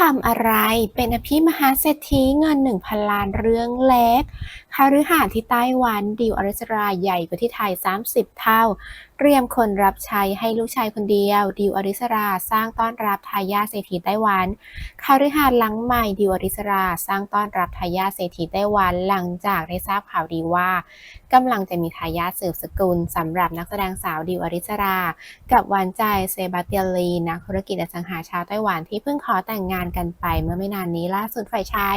ทำอะไรเป็นอภิมหาเศรษฐีเงิน 1,000 ล้านเรื่องเล็ก ฤหาสน์ที่ไต้หวันดิวอริสราใหญ่กว่าที่ไทย 30 เท่า เตรียมคนรับใช้ให้ลูกชายคนเดียวดิวอริสราสร้างต้อนรับทายาทเศรษฐีไต้หวันคาฤหาสน์หลังใหม่ดิวอริสราสร้างต้อนรับทายาทเศรษฐีไต้หวันหลังจากได้ทราบข่าวดีว่ากำลังจะมีทายาทสืบสกุลสำหรับนักแสดงสาวดิวอริสรา กับหวานใจเซบาสเตียนลีนักธุรกิจอสังหาชาวไต้หวันที่เพิ่งขอแต่งงานกันไปเมื่อไม่นานนี้ล่าสุดฝ่ายชาย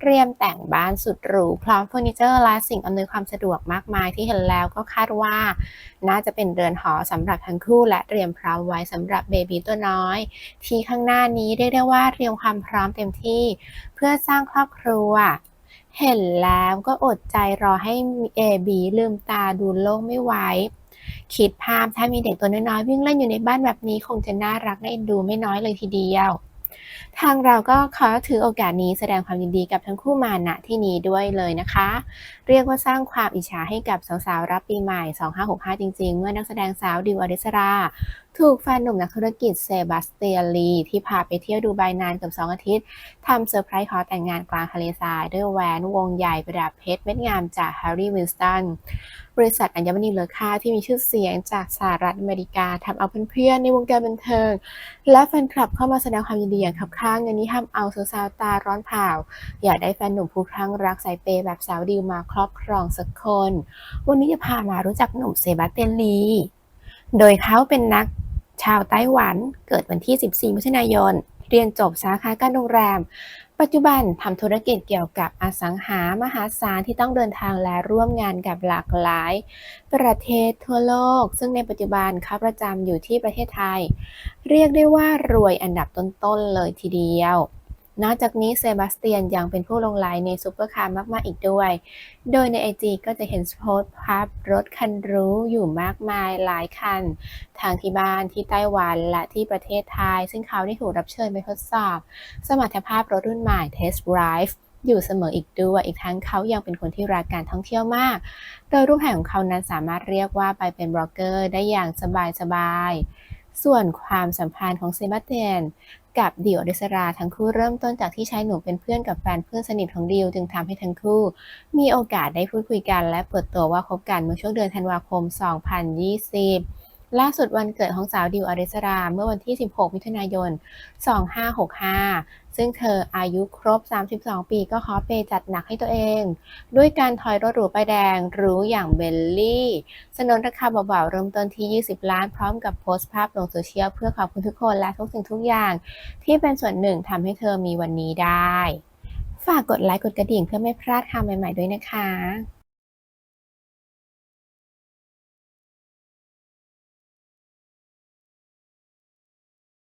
เตรียมแต่งบ้านสุดหรูพร้อมเฟอร์นิเจอร์และสิ่งอำนวยความสะดวกมากมายที่เห็นแล้วก็คาดว่า น่าจะเป็นเรือนหอสำหรับทั้งคู่และเตรียมพร้อมไว้สำหรับเบบีตัวน้อย ที่ข้างหน้านี้เรียกได้ว่าเตรียมความพร้อมเต็มที่ เพื่อสร้างครอบครัว เห็นแล้วก็อดใจรอให้เอบีลืมตาดูโลกไม่ไหวคิดภาพถ้ามีเด็กตัวน้อยๆวิ่งเล่นอยู่ในบ้านแบบนี้คงจะน่ารักน่าเอ็นดูไม่น้อยเลยทีเดียว ทางเราก็ขอถือโอกาสนี้แสดงความยินดีกับทั้งคู่มาณที่นี้ด้วยเลยนะคะ เรียกว่าสร้างความอิจฉาให้กับสาวๆรับปีใหม่ 2565 จริงๆ เมื่อนักแสดงสาวดิวอริสรา ถูกแฟนหนุ่มนักธุรกิจเซบาสเตียนลี ที่พาไปเที่ยวดูไบนานเกือบ2อาทิตย์ทำเซอร์ไพรส์ขอแต่งงานกลางทะเลทรายด้วยแหวนวงใหญ่ประดับเพชรเม็ดงามจากแฮร์รี่วินสตันบริษัทอัญมณีเลอค่าที่มีชื่อเสียงจากสหรัฐอเมริกาทำเอาเพื่อนๆในวงการบันเทิง และแฟนคลับเข้ามาแสดงความยินดีอย่างคับข้างเงินนี้ทำเอาสาวๆตาร้อนเผาอยากได้แฟนหนุ่มผู้คลั่งรักสายเปย์แบบสาวดิวมาครอบครองสักคน วันนี้จะพามารู้จักหนุ่มเซบาสเตียนลี โดยเขาเป็นนัก ชาวไต้หวัน เกิดวันที่ 14 มิถุนายน เรียนจบสาขาการโรงแรม ปัจจุบันทำธุรกิจเกี่ยวกับอสังหามหาศาลที่ต้องเดินทางและร่วมงานกับหลากหลาย ประเทศทั่วโลก ซึ่งในปัจจุบันเขาประจำอยู่ที่ประเทศไทย เรียกได้ว่ารวยอันดับต้นๆเลยทีเดียว นอกจากนี้เซบาสเตียนยังเป็นผู้ลงไลน์ในซุปเปอร์คาร์มาก ๆ อีกด้วย โดยในไอจีก็จะเห็นโพสต์ภาพรถคันรู้อยู่มากมายหลายคัน ทางที่บ้านที่ไต้หวันและที่ประเทศไทย ซึ่งเขาได้ถูกรับเชิญไปทดสอบ สมรรถภาพรถรุ่นใหม่ Test Drive อยู่เสมออีกด้วย อีกทั้งเขายังเป็นคนที่รักการท่องเที่ยวมาก โดยรูปถ่ายของเขานั้นสามารถเรียกว่าไปเป็นบล็อกเกอร์ได้อย่างสบายๆ ส่วนความสัมพันธ์ของเซบาสเตียนกับดิวอริสราทั้งคู่เริ่มต้นจากที่ชายหนุ่มเป็นเพื่อนกับแฟนเพื่อนสนิทของดิวจึงทำให้ทั้งคู่ มีโอกาสได้พูดคุยกันและเปิดตัวว่าคบกันเมื่อช่วงเดือนธันวาคม 2020 ล่าสุดวันเกิดของสาวดิวอริสราเมื่อวันที่ 16 มิถุนายน 2565 ซึ่งเธออายุครบ 32 ปีก็ขอเปจัดหนักให้ตัวเอง ด้วยการถอยรถหรูป้ายแดงหรูอย่างเบลลี่ สนนราคาเบาๆเริ่มต้นที่ 20 ล้านพร้อมกับโพสต์ภาพลงโซเชียลเพื่อขอบคุณทุกคนและทุกสิ่งทุกอย่าง ที่เป็นส่วนหนึ่งทำให้เธอมีวันนี้ได้ ฝากกดไลค์กดกระดิ่งเพื่อไม่พลาดข่าวใหม่ๆด้วยนะคะ